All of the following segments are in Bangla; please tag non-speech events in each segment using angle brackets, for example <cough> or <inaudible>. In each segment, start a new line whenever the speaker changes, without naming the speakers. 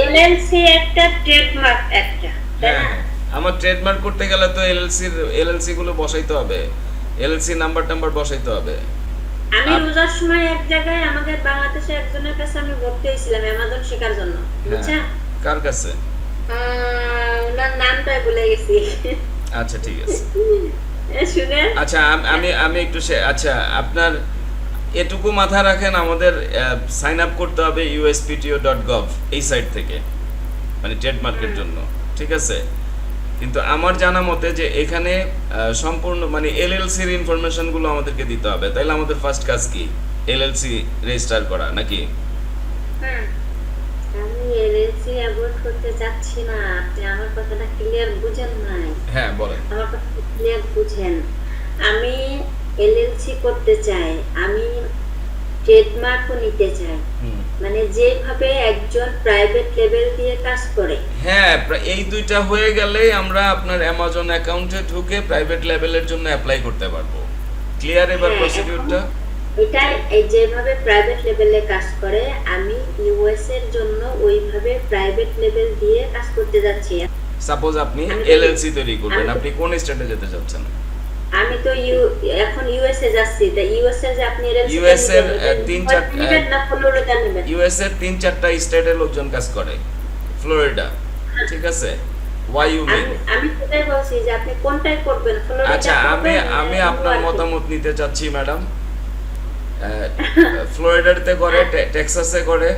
এলএলসি একটা ট্রেডমার্ক একটা
হ্যাঁ। আমার ট্রেডমার্ক করতে গেলে তো এলএলসি এলএলসি গুলো বসাইতে হবে। এলএলসি নাম্বার টাম্বার বসাইতে হবে।
আমি রোজার সময় এক জায়গায় আমাদের বাংলাদেশে একজনের কাছে আমি ভর্তি হয়েছিলাম অ্যামাজন শেখার জন্য। বুঝছেন?
হ্যাঁ কার কাছে?
ওনার নামটাই ভুলে গেছি।
আচ্ছা ঠিক আছে।
শুনে
আচ্ছা আমি আমি একটু আচ্ছা আপনার এটুকু মাথা রাখেন আমাদের সাইন আপ করতে হবে ইউএসপিটিও ডট গভ এই সাইট থেকে মানে ট্রেডমার্কের জন্য ঠিক আছে? কিন্তু আমার জানা মতে যে এখানে সম্পূর্ণ মানে এলএলসির ইনফরমেশনগুলো আমাদেরকে দিতে হবে। তাইলে আমাদের ফার্স্ট কাজ কি? এলএলসি রেজিস্টার করা নাকি?
আমি এলএলসি অ্যাভয়েড করতে চাচ্ছি না। আপনি আমার কথাটা ক্লিয়ার বুঝেন নাই?
হ্যাঁ বলেন।
আমার কথা ক্লিয়ার বুঝেন। আমি এলএলসি করতে চাই। আমি ট্রেডমার্কও নিতে
হুম।
মানে যেভাবে একজন প্রাইভেট লেভেল দিয়ে কাজ করে।
হ্যাঁ এই দুইটা হয়ে গেলেই আমরা আপনার অ্যামাজন অ্যাকাউন্টে ঢুকে প্রাইভেট লেভেলের জন্য অ্যাপ্লাই করতে পারব। ক্লিয়ার এবার
হ্যাঁ,
প্রসিডিউরটা
এটা এই যেভাবে প্রাইভেট লেভেলে কাজ করে আমি ইউএস এর জন্য ওইভাবে প্রাইভেট লেভেল দিয়ে কাজ করতে যাচ্ছি।
সাপোজ আপনি এলএলসি তৈরি করবেন আপনি কোন স্টেটে যেতে চাচ্ছেন?
আমি তো ইউ এখন ইউএসএ যাচ্ছি তা ইউএসএ যে আপনি
এর, তিন চার-
নিবেন না ফ্লোরিডা নিবেন?
ইউএস এর তিন চারটা স্টেটের লোকজন কাজ করে ফ্লোরিডা ঠিক আছে? ওয়াইউমিং
আমি সেটাই বলছি যে আপনি কোনটাই করবেন ফ্লোরিডা
আচ্ছা আমি আমি আপনার মতামত নিতে চাচ্ছি ম্যাডাম। <laughs> ফ্লোরিডাতে করে টেক্সাসে করে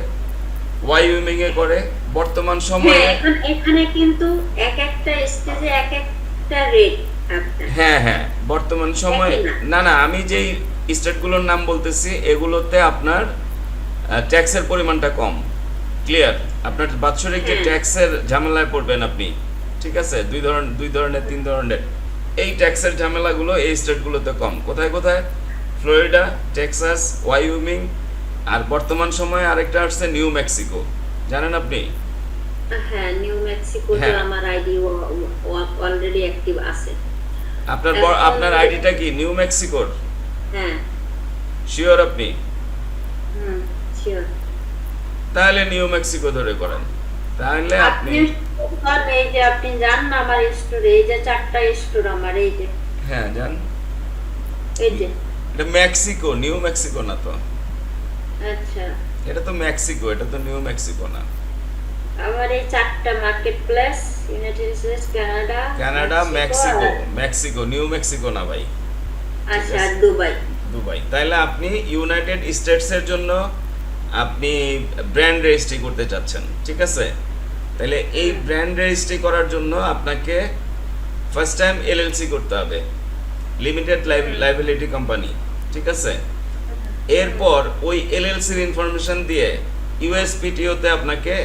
ওয়াইউমিং এ করে বর্তমান সময়ে
হ্যাঁ এখন এখানে কিন্তু এক একটা স্টেজে এক একটা রেট
হ্যাঁ হ্যাঁ। বর্তমান সময়ে
না।
না আমি যেই স্টেটগুলোর নাম বলতেছি এগুলোতে আপনার ট্যাক্সের পরিমাণটা কম। ক্লিয়ার? আপনার বাৎসরিক যে। ট্যাক্সের ঝামেলায় পড়বেন আপনি ঠিক আছে? দুই ধরনের দুই ধরনের তিন ধরনের। এই ট্যাক্সের ঝামেলাগুলো এই স্টেটগুলোতে কম। কোথায় কোথায়? ফ্লোরিডা টেক্সাস ওয়াইউমিং আর বর্তমান সময়ে আরেকটা আসছে নিউ মেক্সিকো। জানেন আপনি?
হ্যাঁ নিউ মেক্সিকোতে
হ্যাঁ।
আমার আইডি অলরেডি অ্যাক্টিভ আছে।
আপনার ব-
এখন-
আপনার আইডিটা কি? নিউ মেক্সিকোর?
হ্যাঁ।
শিওর আপনি?
হুম শিওর
তাহলে নিউ মেক্সিকো ধরে করেন। তাহলে আপনি
এই যে আপনি যান না আমার স্টোর এই যে চারটা স্টোর আমার এই যে।
হ্যাঁ জান
এই যে।
এটা মেক্সিকো নিউ মেক্সিকো না তো?
আচ্ছা।
এটা তো মেক্সিকো এটা তো নিউ মেক্সিকো না।
আমার এই চারটা marketplace United States Canada
Canada Mexico Mexico New Mexico না ভাই?
আচ্ছা দুবাই।
দুবাই। তাহলে আপনি ইউনাইটেড স্টেটস এর জন্য আপনি ব্র্যান্ড রেজিস্ট্রি করতে চাচ্ছেন ঠিক আছে? তাহলে এই ব্র্যান্ড রেজিস্ট্রি করার জন্য আপনাকে ফার্স্ট টাইম এলএলসি করতে হবে লিমিটেড লাইবিলিটি কোম্পানি ঠিক আছে? এরপর ওই এলএলসির ইনফরমেশন দিয়ে ইউএসপিটিওতে আপনাকে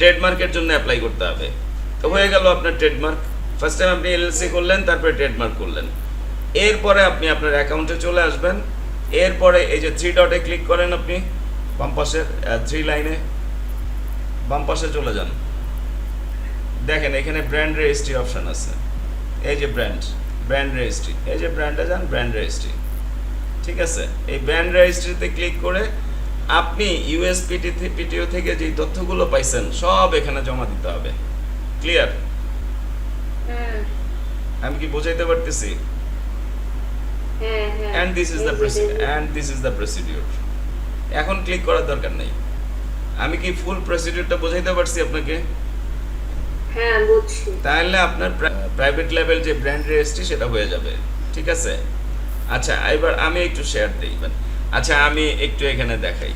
ট্রেডমার্কের জন্য অ্যাপ্লাই করতে হবে। তো হয়ে গেল আপনার ট্রেডমার্ক। ফার্স্ট টাইম আপনি এলএলসি করলেন, তারপরে ট্রেডমার্ক করলেন। এরপরে আপনি আপনার অ্যাকাউন্টে চলে আসবেন। এরপরে এই যে থ্রি ডটে ক্লিক করেন আপনি, বাম পাশের থ্রি লাইনে বাম পাশে চলে যান। দেখেন এখানে ব্র্যান্ড রেজিস্ট্রি অপশন আছে। এই যে ব্র্যান্ড ব্র্যান্ড রেজিস্ট্রি এই যে ব্র্যান্ডে যান ব্র্যান্ড রেজিস্ট্রি ঠিক আছে? এই ব্র্যান্ড রেজিস্ট্রিতে ক্লিক করে আপনি ইউএসপিটি পিটিও থেকে যেই তথ্যগুলো পাইছেন সব এখানে জমা দিতে হবে। ক্লিয়ার আমি কি বোঝাইতে পারতেছি? And this is the and this is the procedure এখন ক্লিক করার দরকার নেই। আমি কি ফুল প্রসিডিউরটা বোঝাইতে পারছি আপনাকে?
হ্যাঁ
তাহলে আপনার প্রাইভেট লেভেল যে ব্র্যান্ড রেজিস্ট্রি সেটা হয়ে যাবে। ঠিক আছে? আচ্ছা এবার আমি একটু শেয়ার দিই। আচ্ছা আমি একটু এখানে দেখাই।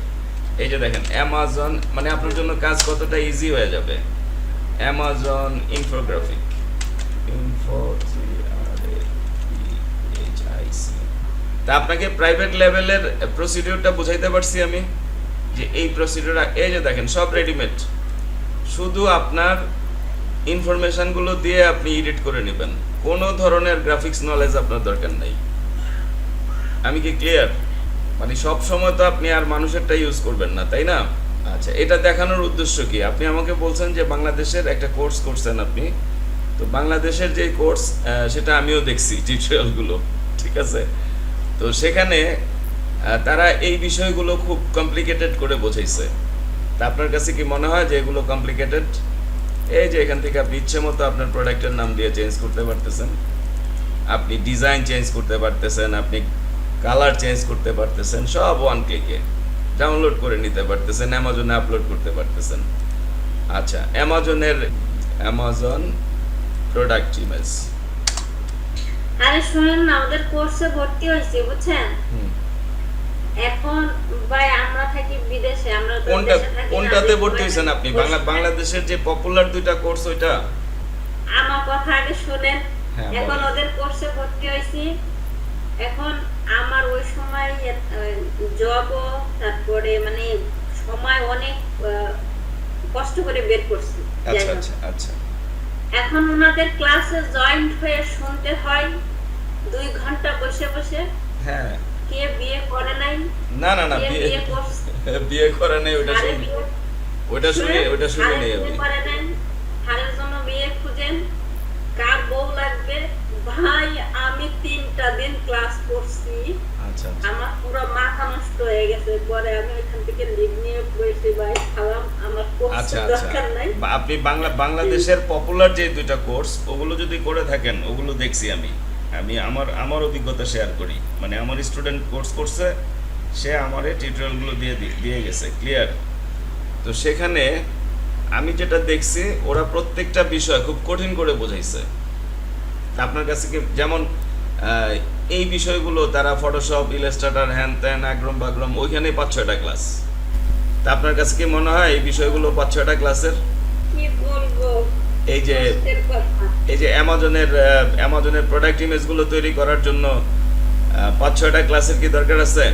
এই যে দেখেন অ্যামাজন মানে আপনার জন্য কাজ কতটা ইজি হয়ে যাবে? অ্যামাজন ইনফোগ্রাফিক ইনফো তা আপনাকে প্রাইভেট লেভেলের প্রসিডিউরটা বুঝাইতে পারছি আমি, যে এই প্রসিডিউর এই যে দেখেন, সব রেডিমেড শুধু আপনার ইনফরমেশনগুলো দিয়ে আপনি এডিট করে নেবেন। কোনো ধরনের গ্রাফিক্স নলেজ আপনার দরকার নেই। আমি কি ক্লিয়ার মানে সব সময় তো আপনি আর মানুষেরটা ইউজ করবেন না, তাই না? আচ্ছা এটা দেখানোর উদ্দেশ্য কি? আপনি আমাকে বলছেন যে বাংলাদেশের একটা কোর্স করছেন আপনি। তো বাংলাদেশের যে কোর্স সেটা আমিও দেখছি টিউটোরিয়ালগুলো ঠিক আছে? তো সেখানে তারা এই বিষয়গুলো খুব কমপ্লিকেটেড করে বোঝাইছে। তা আপনার কাছে কি মনে হয় যে এগুলো কমপ্লিকেটেড এই যে এখান থেকে আপনি ইচ্ছে মতো আপনার প্রোডাক্টের নাম দিয়ে চেঞ্জ করতে পারতেছেন। আপনি ডিজাইন চেঞ্জ করতে পারতেছেন, আপনি কালার চেঞ্জ করতে পারতেছেন সব ওয়ান ক্লিকে ডাউনলোড করে নিতে পারতেছেন অ্যামাজনে আপলোড করতে পারতেছেন। আচ্ছা অ্যামাজনের অ্যামাজন প্রোডাক্ট ইমেজ
আরে শুনেন না ওদের কোর্সে ভর্তি হয়েছি বুঝছেন? এখন ভাই আমরা থাকি বিদেশে আমরা তো
কোনটা কোনটাতে ভর্তি হয়েছেন আপনি? বাংলা বাংলাদেশের যে পপুলার দুইটা কোর্স ওইটা?
আমার কথা আগে শুনেন।
হ্যাঁ,
এখন ওদের কোর্সে ভর্তি হয়েছি। এখন আমার ওই সময় জবও তারপরে মানে সময় অনেক কষ্ট করে বের করছি
আচ্ছা আচ্ছা আচ্ছা।
এখন ওনাদের ক্লাসে জয়েন্ট হয়ে শুনতে হয় দুই ঘণ্টা বসে বসে।
হ্যাঁ।
কে বিয়ে করে নাই?
না না না বিয়ে <laughs>
বিয়ে
করে নাই
ওটা
শুনি। ওইটা শুনি ওইটা শুনি নেই আমি
করে নাই হারের জন্য বিয়ে খুঁজেন কার বউ লাগবে ভাই আমি তিনটা দিন ক্লাস করছি।
আচ্ছা আচ্ছা।
আমার পুরো মাথা নষ্ট হয়ে গেছে। পরে আমি থেকে লিভ নিয়ে বসে ভাই খালাম আমার কোর্স
আচ্ছা আচ্ছা।
দরকার নাই।
আপনি বাংলা বাংলাদেশের পপুলার যে দুইটা কোর্স ওগুলো যদি করে থাকেন ওগুলো দেখছি আমি। আমি আমার আমার অভিজ্ঞতা শেয়ার করি। মানে আমার স্টুডেন্ট কোর্স করছে সে আমারে টিউটোরিয়ালগুলো দিয়ে দিয়ে গেছে। ক্লিয়ার তো সেখানে আমি যেটা দেখছি ওরা প্রত্যেকটা বিষয় খুব কঠিন করে বোঝাইছে। আপনার কাছে কি যেমন এই বিষয়গুলো তারা ফটোশপ ইলাস্ট্রেটর হ্যান ত্যান আগ্রম বাগ্রম ওইখানেই পাঁচ ছয়টা ক্লাস তা আপনার কাছে কি মনে হয় এই বিষয়গুলো পাঁচ ছয়টা ক্লাসের
কি বলব?
এই যে এই যে অ্যামাজনের অ্যামাজনের প্রোডাক্ট ইমেজগুলো তৈরি করার জন্য পাঁচ ছয়টা ক্লাসের কি দরকার আছে?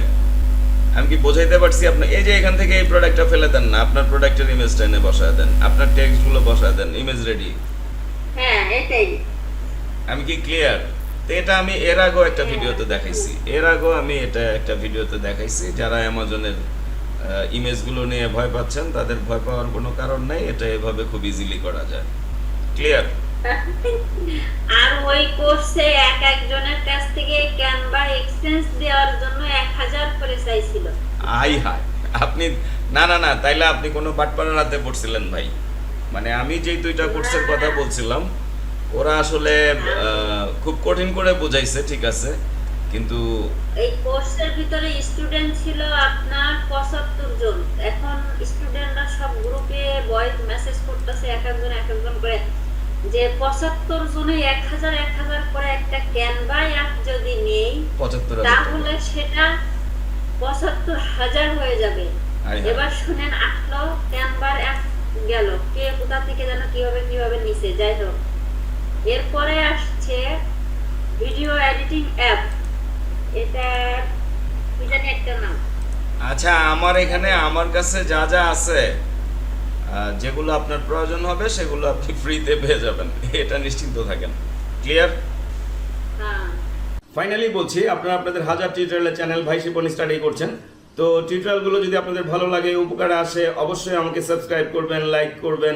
আমি কি বোঝাইতে পারছি আপনার এই যে এখান থেকে এই প্রোডাক্টটা ফেলে দেন না আপনার প্রোডাক্টের ইমেজটা এনে বসায় দেন আপনার টেক্সটগুলো বসায় দেন ইমেজ রেডি
হ্যাঁ এটাই।
আমি কি ক্লিয়ার তো এটা আমি এর আগেও একটা ভিডিওতে দেখাইছি। এর আগেও আমি এটা একটা ভিডিওতে দেখাইছি। যারা অ্যামাজনের ইমেজগুলো নিয়ে ভয় পাচ্ছেন তাদের ভয় পাওয়ার কোনো কারণ নাই। এটা এভাবে খুব ইজিলি করা যায়। ক্লিয়ার
আর ওই কোর্সে এক একজনের কাছ থেকে ক্যানভা এক্সচেঞ্জ দেওয়ার জন্য এক হাজার করে চাইছিল।
আই হায়! আপনি না না না তাইলে আপনি কোনো বাটপাড়ার হাতে পড়ছিলেন ভাই। মানে আমি যেই দুইটা কোর্সের কথা বলছিলাম ওরা আসলে খুব কঠিন করে বুঝাইছে ঠিক আছে। কিন্তু
এই কোর্সের ভিতরে স্টুডেন্ট ছিল আপনার পঁচাত্তর জন। এখন স্টুডেন্টরা সব গ্রুপে ভয়েস মেসেজ করতেছে এক একজন এক একজন করে। যে পঁচাত্তর জনে এক হাজার এক হাজার করে একটা ক্যানভা অ্যাপ যদি নেই
পঁচাত্তর হাজার টাকা।
তাহলে সেটা পঁচাত্তর হাজার হয়ে যাবে। এবার শুনেন আসলো ক্যানভার অ্যাপ গেল। কে কোথা থেকে যেন কীভাবে কীভাবে নিচে যাই হোক। এরপরে আসছে ভিডিও এডিটিং অ্যাপ এটা কি জানি একটা নাম।
আচ্ছা আমার এখানে আমার কাছে যা যা আছে যেগুলো আপনার প্রয়োজন হবে সেগুলো আপনি ফ্রিতে পেয়ে যাবেন। এটা নিশ্চিন্ত থাকেন। ক্লিয়ার
হ্যাঁ।
ফাইনালি বলছি আপনারা আপনাদের হাজার টিউটোরিয়ালের চ্যানেল ভাই শিপন স্টাডি করছেন। তো টিউটোরিয়ালগুলো যদি আপনাদের ভালো লাগে উপকারে আসে অবশ্যই আমাকে সাবস্ক্রাইব করবেন লাইক করবেন।